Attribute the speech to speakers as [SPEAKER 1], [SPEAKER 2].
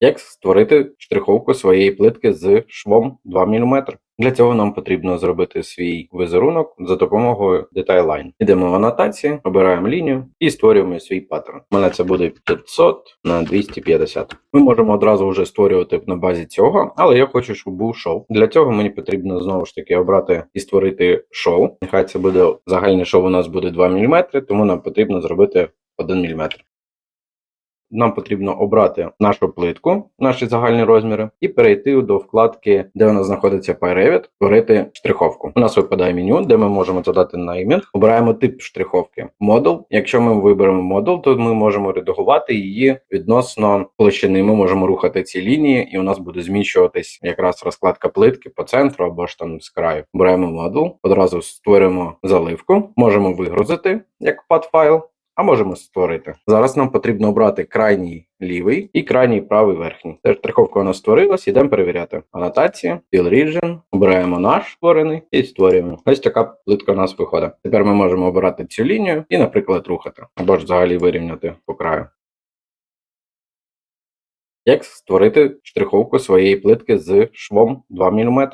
[SPEAKER 1] Як створити штриховку своєї плитки з швом 2 мм? Для цього нам потрібно зробити свій візерунок за допомогою Detail Line. Йдемо в анотації, обираємо лінію і створюємо свій паттерн. У мене це буде 500 на 250. Ми можемо одразу вже створювати на базі цього, але я хочу, щоб був шов. Для цього мені потрібно знову ж таки обрати і створити шов. Нехай це буде загальний шов у нас буде 2 мм, тому нам потрібно зробити 1 мм. Нам потрібно обрати нашу плитку, наші загальні розміри, і перейти до вкладки, де у нас знаходиться PyRevit, створити штриховку. У нас випадає меню, де ми можемо задати неймінг. Обираємо тип штриховки. Модул. Якщо ми виберемо модул, то ми можемо редагувати її відносно площини. Ми можемо рухати ці лінії, і у нас буде зміщуватись якраз розкладка плитки по центру або ж там з краю. Обираємо модул, одразу створюємо заливку, можемо вигрузити як пад файл а можемо створити. Зараз нам потрібно обрати крайній лівий і крайній правий верхній. Теж штриховка у нас створилась, ідемо перевіряти. Анотація, Fill Region, обираємо наш створений і створюємо. Ось така плитка у нас виходить. Тепер ми можемо обирати цю лінію і, наприклад, рухати, або ж взагалі вирівняти по краю. Як створити штриховку своєї плитки з швом 2 мм?